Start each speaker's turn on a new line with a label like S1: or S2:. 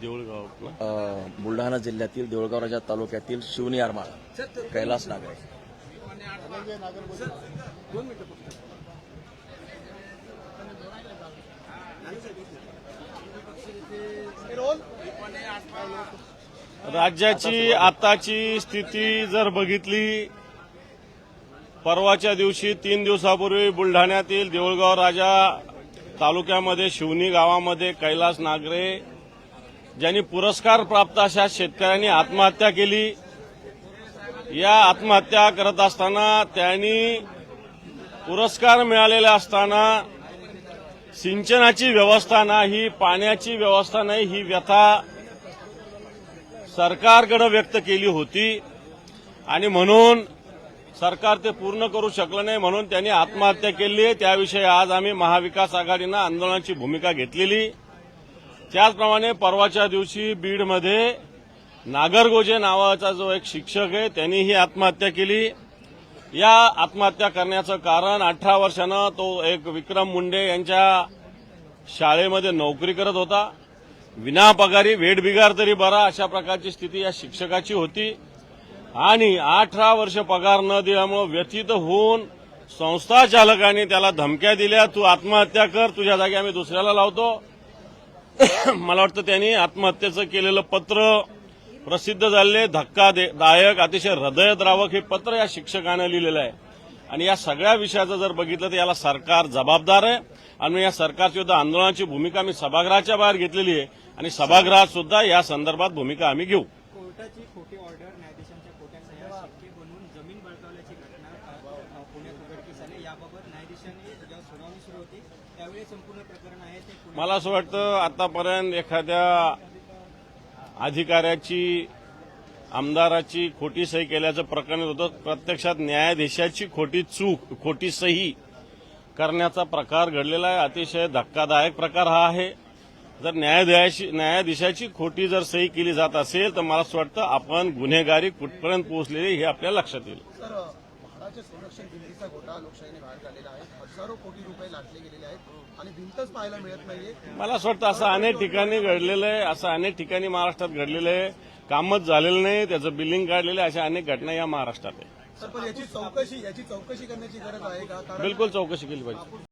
S1: देऊळगाव
S2: बुलढाणा जिल्ह्यातील देऊळगाव राजा तालुक्यातील शिवनी आरमाळा कैलास नागरे.
S1: राज्याची आताची स्थिती जर बघितली परवाच्या दिवशी तीन दिवसापूर्वी बुलढाण्यातील देऊळगाव राजा तालुक्यामध्ये शिवनी गावामध्ये कैलास नागरे ज्यांनी पुरस्कार प्राप्त अशा शेतकऱ्यांनी आत्महत्या केली. या आत्महत्या करत असताना त्यांनी पुरस्कार मिळालेले असताना सिंचनाची व्यवस्था नाही पाण्याची व्यवस्था नाही ही व्यथा सरकारकडे व्यक्त केली होती. आणि म्हणून सरकार ते पूर्ण करू शकलं नाही म्हणून त्यांनी आत्महत्या केली. आहे त्याविषयी आज आम्ही महाविकास आघाडीनं आंदोलनाची भूमिका घेतलेली. त्याचप्रमाणे परवाच्या दिवशी बीडमध्ये नागरगोजे नावाचा जो एक शिक्षक आहे त्यांनीही आत्महत्या केली. या आत्महत्या करण्याचं कारण अठरा वर्षानं तो एक विक्रम मुंडे यांच्या शाळेमध्ये नोकरी करत होता. विनापगारी वेडबिगार तरी बरा अशा प्रकारची स्थिती या शिक्षकाची होती. आणि अठरा वर्ष पगार न दिल्यामुळे व्यथित होऊन संस्था चालकांनी त्याला धमक्या दिल्या तू आत्महत्या कर तुझ्या जागी आम्ही दुसऱ्याला लावतो. मला वाटतं त्यांनी आत्महत्येचं केलेलं पत्र प्रसिद्ध झालेले धक्कादायक अतिशय हृदयद्रावक हे पत्र या शिक्षकानं लिहिलेलं आहे. आणि या सगळ्या विषयाचं जर बघितलं तर याला सरकार जबाबदार आहे. आणि या सरकारची सुद्धा आंदोलनाची भूमिका मी सभागृहाच्या बाहेर घेतलेली आहे. आणि सभागृहात सुद्धा या संदर्भात भूमिका आम्ही घेऊ.
S3: कोर्टाची खोटी ऑर्डर न्यायाधीशांच्या खोट्या बनवून जमीन बळकावल्याची घटना पुण्यात उघडकीस आली याबाबत न्यायाधीशांनी सुनावणी सुरू होती. त्यावेळी संपूर्ण प्रकरण आहे ते पुण्यात
S1: मला असं वाटतं आतापर्यंत एखाद्या अधिकाऱ्याची आमदाराची खोटी सही केल्याचं प्रकरण होतं. प्रत्यक्षात न्यायाधीशाची खोटी चूक खोटी सही करण्याचा प्रकार घडलेला आहे. अतिशय धक्कादायक प्रकार हा आहे. जर न्यायाधीशाची न्यायाधीशाची खोटी जर सही केली जात असेल तर मला असं वाटतं आपण गुन्हेगारी कुठपर्यंत पोहोचलेली हे आपल्या लक्षात येईल.
S4: संरक्षण भिंतीचा घोटाळा लोकशाहीने बाहेर काढलेला आहे. हजारो कोटी रुपये लाटले गेलेले आहेत आणि भिंतच पाहायला मिळत नाहीये.
S1: मला असं वाटतं असं अनेक ठिकाणी घडलेलं आहे असं अनेक ठिकाणी महाराष्ट्रात घडलेलं आहे. कामच झालेलं नाही त्याचं बिलिंग काढलेलं आहे अशा अनेक घटना या महाराष्ट्रात आहे
S4: तर पण याची चौकशी याची चौकशी करण्याची गरज आहे का?
S1: बिलकुल चौकशी केली पाहिजे.